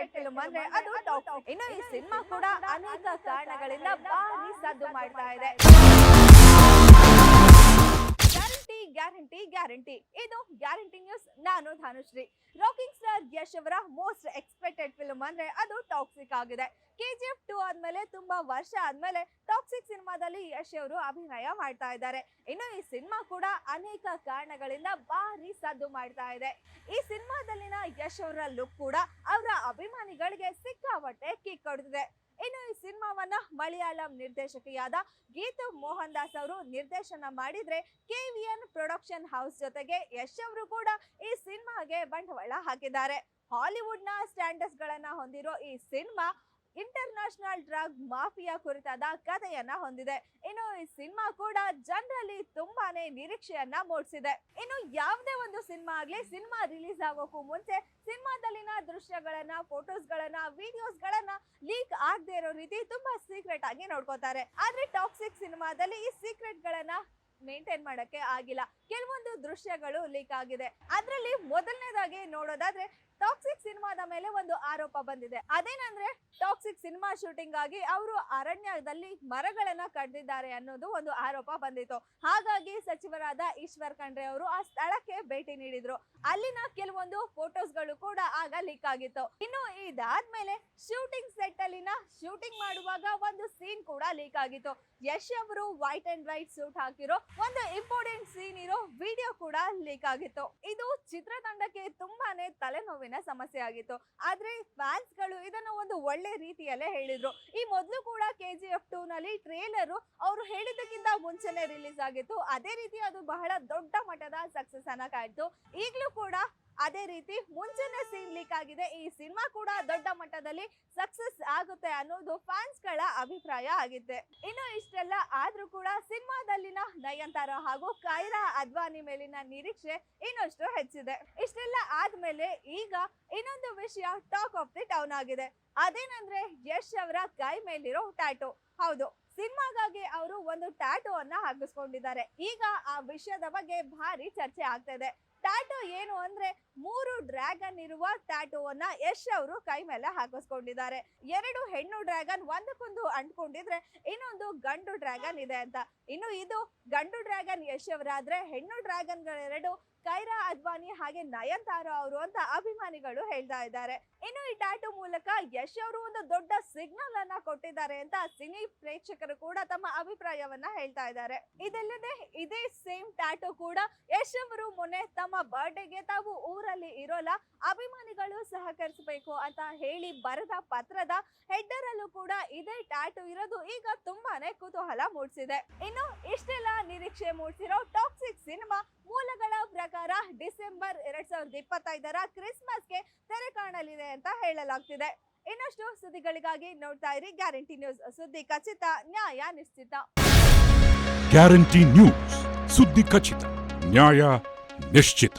Expected film ಅಂದ್ರೆ ಅದು top ಇನ್ನು ಈ ಸಿನಿಮಾ ಕೂಡ ಅನೇಕ ಕಾರಣಗಳಿಂದ ಬಾರಿ ಸದ್ದು ಮಾಡ್ತಾ ಇದೆ. Guarantee guarantee. ಇದು ಗ್ಯಾರಂಟಿ ನ್ಯೂಸ್. ನಾನು ಧನುಶ್ರೀ. ರಾಕಿಂಗ್ ಸ್ಟಾರ್ ಯಶ್ ಅವರ ಮೋಸ್ಟ್ ಎಕ್ಸ್ಪೆಕ್ಟೆಡ್ ಫಿಲ್ಮ್ ಅಂದ್ರೆ ಅದು ಟಾಕ್ಸಿಕ್ ಆಗಿದೆ. ಕೆಜಿಎಫ್ ಟು ಆದ್ಮೇಲೆ ತುಂಬಾ ವರ್ಷ ಆದ್ಮೇಲೆ ಟಾಕ್ಸಿಕ್ ಸಿನಿಮಾದಲ್ಲಿ ಯಶ್ ಅವರು ಅಭಿನಯ ಮಾಡ್ತಾ ಇದ್ದಾರೆ. ಇನ್ನು ಈ ಸಿನಿಮಾ ಕೂಡ ಅನೇಕ ಕಾರಣಗಳಿಂದ ಭಾರಿ ಸದ್ದು ಮಾಡ್ತಾ ಇದೆ. ಈ ಸಿನಿಮಾದಲ್ಲಿನ ಯಶ್ ಅವರ ಲುಕ್ ಕೂಡ ಅವರ ಅಭಿಮಾನಿಗಳಿಗೆ ಸಿಕ್ಕಾಪಟ್ಟೆ ಕಿಕ್ ಕೊಡ್ತಿದೆ. ಇನ್ನು ಈ ಸಿನಿಮಾವನ್ನ ಮಲಯಾಳಂ ನಿರ್ದೇಶಕಿಯಾದ ಗೀತು ಮೋಹನ್ ದಾಸ್ ಅವರು ನಿರ್ದೇಶನ ಮಾಡಿದ್ರೆ ಕೆವಿಎನ್ ಪ್ರೊಡಕ್ಷನ್ ಹೌಸ್ ಜೊತೆಗೆ ಯಶ್ ಅವರು ಕೂಡ ಈ ಸಿನಿಮಾಗೆ ಬಂಡವಾಳ ಹಾಕಿದ್ದಾರೆ. ಹಾಲಿವುಡ್ನ ಸ್ಟ್ಯಾಂಡರ್ಡ್ಸ್ ಗಳನ್ನ ಹೊಂದಿರೋ ಈ ಸಿನಿಮಾ ಇಂಟರ್ನ್ಯಾಷನಲ್ ಡ್ರಗ್ ಮಾಫಿಯಾ ಕುರಿತಾದ ಕಥೆಯನ್ನ ಹೊಂದಿದೆ. ಇನ್ನು ಈ ಸಿನಿಮಾ ಕೂಡ ಜನರಲ್ಲಿ ತುಂಬಾನೇ ನಿರೀಕ್ಷೆಯನ್ನ ಮೂಡಿಸಿದೆ. ಇನ್ನು ಯಾವುದೇ ಒಂದು ಸಿನಿಮಾ ಆಗ್ಲಿ, ಸಿನಿಮಾ ರಿಲೀಸ್ ಆಗೋಕ್ಕೂ ಮುಂಚೆ ಸಿನಿಮಾದಲ್ಲಿನ ದೃಶ್ಯಗಳನ್ನ ಫೋಟೋಸ್ ಗಳನ್ನ ವಿಡಿಯೋಸ್ ಗಳನ್ನ ಲೀಕ್ ಆಗದೆ ಇರೋ ರೀತಿ ತುಂಬಾ ಸೀಕ್ರೆಟ್ ಆಗಿ ನೋಡ್ಕೋತಾರೆ. ಆದ್ರೆ ಟಾಕ್ಸಿಕ್ ಸಿನಿಮಾದಲ್ಲಿ ಈ ಸೀಕ್ರೆಟ್ ಗಳನ್ನ ಮೇಂಟೈನ್ ಮಾಡಕ್ಕೆ ಆಗಿಲ್ಲ. ಕೆಲವೊಂದು ದೃಶ್ಯಗಳು ಲೀಕ್ ಆಗಿದೆ. ಅದರಲ್ಲಿ ಮೊದಲನೇದಾಗಿ ನೋಡೋದಾದ್ರೆ ಟಾಕ್ಸಿಕ್ ಮೇಲೆ ಒಂದು ಆರೋಪ ಬಂದಿದೆ. ಅದೇನಂದ್ರೆ ಟಾಕ್ಸಿಕ್ ಸಿನಿಮಾ ಶೂಟಿಂಗ್ ಆಗಿ ಅವರು ಅರಣ್ಯದಲ್ಲಿ ಮರಗಳನ್ನ ಕಡ್ದಿದ್ದಾರೆ ಅನ್ನೋದು ಒಂದು ಆರೋಪ ಬಂದಿತ್ತು. ಹಾಗಾಗಿ ಸಚಿವರಾದ ಈಶ್ವರ್ ಖಂಡ್ರೆ ಅವರು ಆ ಸ್ಥಳಕ್ಕೆ ಭೇಟಿ ನೀಡಿದ್ರು. ಅಲ್ಲಿನ ಕೆಲವೊಂದು ಫೋಟೋಸ್ಗಳು ಕೂಡ ಆಗ ಲೀಕ್ ಆಗಿತ್ತು. ಇನ್ನು ಇದಾದ್ಮೇಲೆ ಶೂಟಿಂಗ್ ಸೆಟ್ ಅಲ್ಲಿನ ಶೂಟಿಂಗ್ ಮಾಡುವಾಗ ಒಂದು ಸೀನ್ ಕೂಡ ಲೀಕ್ ಆಗಿತ್ತು. ಯಶ್ ಅವರು ವೈಟ್ ಅಂಡ್ ವೈಟ್ ಸೂಟ್ ಹಾಕಿರೋ ಒಂದು ಇಂಪಾರ್ಟೆಂಟ್ ಸೀನ್ ಇರೋ ವಿಡಿಯೋ ಕೂಡ ಲೀಕ್ ಆಗಿತ್ತು. ಇದು ಚಿತ್ರತಂಡಕ್ಕೆ ತುಂಬಾನೇ ತಲೆನೋವಿನ ಸಮಸ್ಯೆ ಆಗಿತ್ತು. ಆದ್ರೆ ಫ್ಯಾನ್ಸ್ಗಳು ಇದನ್ನ ಒಂದು ಒಳ್ಳೆ ರೀತಿಯಲ್ಲೇ ಹೇಳಿದ್ರು. ಈ ಮೊದಲು ಕೂಡ ಕೆ ಜಿ ಎಫ್ ಟೂ ನಲ್ಲಿ ಟ್ರೇಲರ್ ಅವರು ಹೇಳಿದ್ದಕ್ಕಿಂತ ಮುಂಚೆನೆ ರಿಲೀಸ್ ಆಗಿತ್ತು. ಅದೇ ರೀತಿ ಅದು ಬಹಳ ದೊಡ್ಡ ಮಟ್ಟದ ಸಕ್ಸಸ್ ಅನ್ನ ಕಾಯ್ತು. ಈಗಲೂ ಕೂಡ ಅದೇ ರೀತಿ ಮುಂಚೆನೆ ಸೀನ್ ಲೀಕ್ ಆಗಿದೆ. ಈ ಸಿನಿಮಾ ಕೂಡ ದೊಡ್ಡ ಮಟ್ಟದಲ್ಲಿ ಸಕ್ಸಸ್ ಆಗುತ್ತೆ ಅನ್ನೋದು ಫ್ಯಾನ್ಸ್ಗಳ ಅಭಿಪ್ರಾಯ ಆಗಿದೆ ಇನ್ನು ಇಷ್ಟೆಲ್ಲ ಆದ್ರೂ ಕೂಡ ಸಿನಿಮಾದಲ್ಲಿನ ನಯನತಾರ ಹಾಗೂ ಕೈರಾ ಅದ್ವಾನಿ ಮೇಲಿನ ನಿರೀಕ್ಷೆ ಇನ್ನಷ್ಟು ಹೆಚ್ಚಿದೆ. ಇಷ್ಟೆಲ್ಲ ಆದ್ಮೇಲೆ ಈಗ ಇನ್ನೊಂದು ವಿಷಯ ಟಾಕ್ ಆಫ್ ದಿ ಟೌನ್ ಆಗಿದೆ. ಅದೇನಂದ್ರೆ ಯಶ್ ಅವರ ಕೈ ಮೇಲಿರೋ ಟ್ಯಾಟೋ ಹೌದು ಅವರು ಒಂದು ಟ್ಯಾಟೋ ಅನ್ನ ಹಾಕಿಸ್ಕೊಂಡಿದ್ದಾರೆ. ಈಗ ಆ ವಿಷಯದ ಬಗ್ಗೆ ಭಾರಿ ಚರ್ಚೆ ಆಗ್ತಾ ಇದೆ. ಟ್ಯಾಟೋ ಏನು ಅಂದ್ರೆ ಮೂರು ಡ್ರ್ಯಾಗನ್ ಇರುವ ಟ್ಯಾಟೋವನ್ನ ಯಶ್ ಅವರು ಕೈ ಮೇಲೆ ಹಾಕಿಸ್ಕೊಂಡಿದ್ದಾರೆ. ಎರಡು ಹೆಣ್ಣು ಡ್ರ್ಯಾಗನ್ ಒಂದಕ್ಕೊಂದು ಅಂಟ್ಕೊಂಡಿದ್ರೆ ಇನ್ನೊಂದು ಗಂಡು ಡ್ರ್ಯಾಗನ್ ಇದೆ ಅಂತ. ಇನ್ನು ಇದು ಗಂಡು ಡ್ರ್ಯಾಗನ್ ಯಶ್ ಅವರಾದ್ರೆ ಹೆಣ್ಣು ಡ್ರ್ಯಾಗನ್ಗಳೆರಡು ಕೈರಾ ಅದ್ವಾನಿ ಹಾಗೆ ನಯನತಾರ ಅವರು ಅಂತ ಅಭಿಮಾನಿಗಳು ಹೇಳ್ತಾ ಇದ್ದಾರೆ. ಇನ್ನು ಈ ಟ್ಯಾಟೋ ಮೂಲಕ ಯಶ್ ಅವರು ಒಂದು ದೊಡ್ಡ ಸಿಗ್ನಲ್ ಅನ್ನ ಕೊಟ್ಟಿದ್ದಾರೆ ಅಂತ ಸಿನಿ ಪ್ರೇಕ್ಷಕರು ಕೂಡ ತಮ್ಮ ಅಭಿಪ್ರಾಯವನ್ನ ಹೇಳ್ತಾ ಇದ್ದಾರೆ. ಇದಲ್ಲದೆ ಇದೇ ಸೇಮ್ ಟ್ಯಾಟೋ ಕೂಡ ಯಶ್ ಅವರು ಮೊನ್ನೆ ತಮ್ಮ ಬರ್ಡೇಗೆ ತಾವು ಊರಲ್ಲಿ ಇರೋಲ್ಲ, ಅಭಿಮಾನಿಗಳು ಸಹಕರಿಸಬೇಕು ಅಂತ ಹೇಳಿ ಬರೆದ ಪತ್ರದ ಹೆಡ್ಡರ್ ಅಲ್ಲೂ ಕೂಡ ಇದೇ ಟ್ಯಾಟು ಇರೋದು ಈಗ ತುಂಬಾನೇ ಕುತೂಹಲ ಮೂಡಿಸಿದೆ. ಇನ್ನು ಇಷ್ಟೆಲ್ಲ ನಿರೀಕ್ಷೆ ಮೂಡಿಸಿರೋ ಟಾಕ್ಸಿಕ್ ಸಿನಿಮಾ ಮೂಲಗಳ ಪ್ರಕಾರ ಡಿಸೆಂಬರ್ ಎರಡ್ ಸಾವಿರದ ಇಪ್ಪತ್ತೈದರ ಕ್ರಿಸ್ಮಸ್ಗೆ ತೆರೆ ಕಾಣಲಿದೆ ಅಂತ ಹೇಳಲಾಗ್ತಿದೆ. ಇನ್ನಷ್ಟು ಸುದ್ದಿಗಳಿಗಾಗಿ ನೋಡ್ತಾ ಇರಿ ಗ್ಯಾರಂಟಿ ನ್ಯೂಸ್ ಸುದ್ದಿ ಖಚಿತ, ನ್ಯಾಯ ನಿಶ್ಚಿತ. ಗ್ಯಾರಂಟಿ ನ್ಯೂಸ್ ಸುದ್ದಿ ಖಚಿತ, ನ್ಯಾಯ ನಿಶ್ಚಿತ.